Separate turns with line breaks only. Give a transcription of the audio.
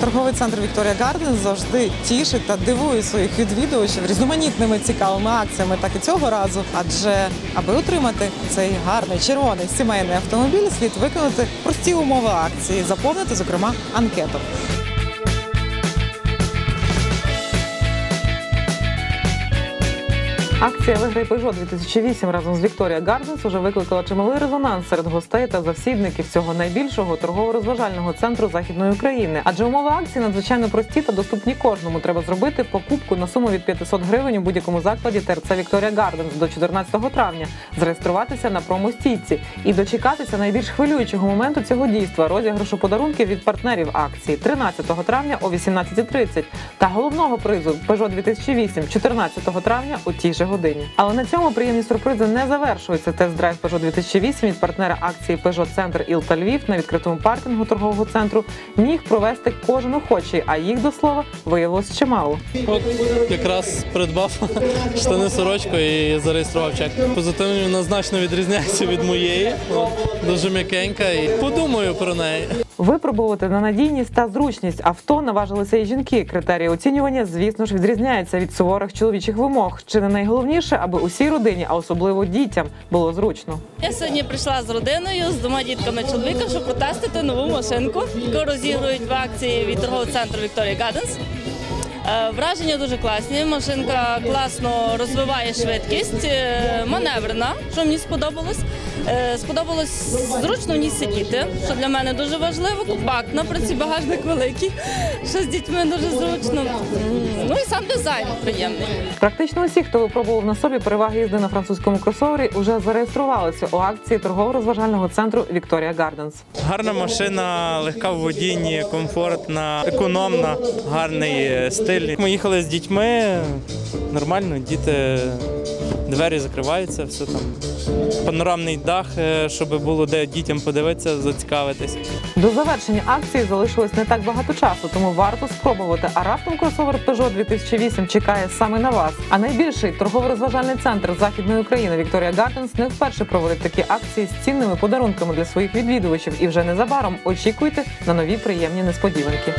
Торговий центр Вікторія Гарден завжди тішить та дивує своїх відвідувачів різноманітними цікавими акціями, так і цього разу. Адже аби отримати цей гарний червоний сімейний автомобіль, слід виконати прості умови акції, заповнити, зокрема, анкету. Акція «Виграй Peugeot 2008 разом з Вікторія Гарденс уже викликала чималий резонанс серед гостей та завсідників цього найбільшого торгово-розважального центру західної України. Адже умови акції надзвичайно прості та доступні кожному. Треба зробити покупку на суму від 500 гривень у будь-якому закладі ТРЦ Вікторія Гарденс до 14 травня, зареєструватися на промостійці і дочекатися найбільш хвилюючого моменту цього дійства розіграшу подарунків від партнерів акції 13 травня о 18.30 та головного призу Peugeot 2008 14 травня у тій же годині. Але на цьому приємні сюрпризи не завершуються. Тест-драйв Peugeot 2008 від партнера акції Peugeot Центр Ілта Львів на відкритому паркінгу торгового центру міг провести кожен охочий, а їх до слова виявилось чимало.
От якраз придбав штани сорочку і зареєстрував чек. Позитивно вона значно відрізняється від моєї. Дуже м'якенька і подумаю про неї.
Випробувати на надійність та зручність авто наважилися і жінки. Критерії оцінювання, звісно ж, відрізняються від суворих чоловічих вимог. Чи не найголовніше, аби усій родині, а особливо дітям, було зручно.
Я сьогодні прийшла з родиною, з двома дітками чоловіка, щоб протестити нову машинку, яку розігрують в акції від торгового центру Вікторія Gardens. Е, Враження дуже класні. Машинка класно розвиває швидкість, е, маневрена, що мені сподобалось. Е, Сподобалось зручно в ній сидіти, що для мене дуже важливо. Компактна, при цій багажник великий, що з дітьми дуже зручно. Ну і сам дизайн приємний.
Практично усі, хто випробував на собі переваги їзди на французькому кросовері, уже зареєструвалися у акції торгово-розважального центру Вікторія Гарденс.
Гарна машина, легка в водінні, комфортна, економна, гарний е, стиль. Ми їхали з дітьми, нормально, діти, двері закриваються, все там. Панорамний дах, е, щоб було де дітям подивитися, зацікавитись.
До завершення акції залишилось не так багато часу, тому варто спробувати. А раптом кросовер Peugeot 2008 чекає саме на вас. А найбільший торгово-розважальний центр західної України Вікторія Гарденс не вперше проводить такі акції з цінними подарунками для своїх відвідувачів. І вже незабаром очікуйте на нові приємні несподіванки.